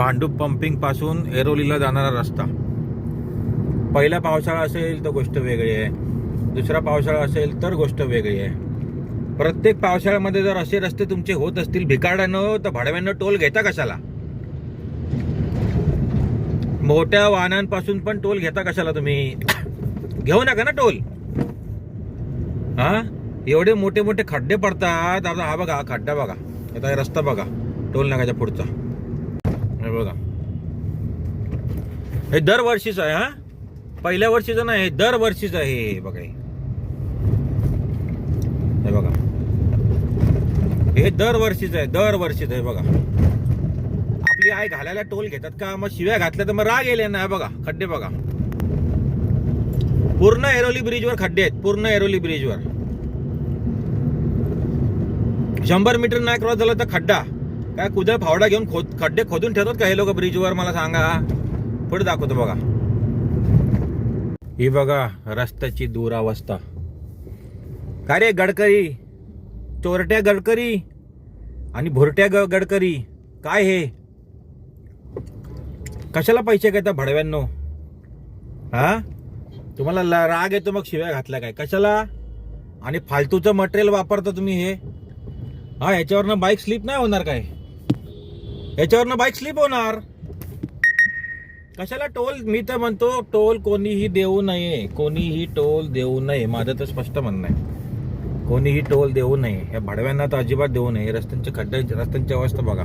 भांडूप पंपिंगपासून एरोलीला जाणारा रस्ता. पहिला पावसाळा असेल तर गोष्ट वेगळी आहे. दुसरा पावसाळा असेल तर गोष्ट वेगळी आहे. प्रत्येक पावसाळ्यामध्ये जर असे रस्ते तुमचे होत असतील भिकाड्यानं तर भाडव्यानं टोल घेता कशाला? मोठ्या वाहनांपासून पण टोल घेता कशाला तुम्ही? घेऊ नका ना टोल. हा? एवढे मोठे मोठे खड्डे पडतात. आता हा बघा खड्डा बघा. आता रस्ता बघा. टोल नाकाच्या पुढचा. बघा. हे दरवर्षीच आहे हा? पहिल्या वर्षीचं नाही हे दरवर्षीच आहे हे बघा हे. बघा. हे दरवर्षीच आहे दरवर्षीच आहे बघा. आपली आई घालायला टोल घेतात का? मग शिव्या घातल्या तर मग राग येले ना हे बघा. खड्डे बघा. पूर्ण एरोली ब्रिजवर खड्डे आहेत पूर्ण एरोली ब्रिजवर. शंभर मीटर नाही क्रॉस झालं तर खड्डा. काय कुदळ फावडा घेऊन खोद खड्डे खोदून ठेवतात का हे लोक ब्रिजवर मला सांगा. पुढे दाखवतो बघा. ही बघा रस्त्याची दुरावस्था. काय रे गडकरी? चोरट्या गडकरी? आणि भुरट्या ग- गडकरी? काय हे? कशाला पैसे घेता भडव्यांनो? हा? तुम्हाला राग येतो मग शिव्या घातल्या काय? कशाला? आणि फालतूचं मटेरियल वापरता तुम्ही हे? हा याच्यावरनं बाईक स्लिप नाही होणार काय? याच्यावरनं बाईक स्लिप होणार. कशाला टोल मी तर म्हणतो टोल कोणीही देऊ नये. कोणीही टोल देऊ नये. माझं तर स्पष्ट म्हणणं आहे. कोणीही टोल देऊ नये. या भाडव्यांना तर अजिबात देऊ नये. रस्त्यांचे खड्ड्यांची रस्त्यांची अवस्था बघा.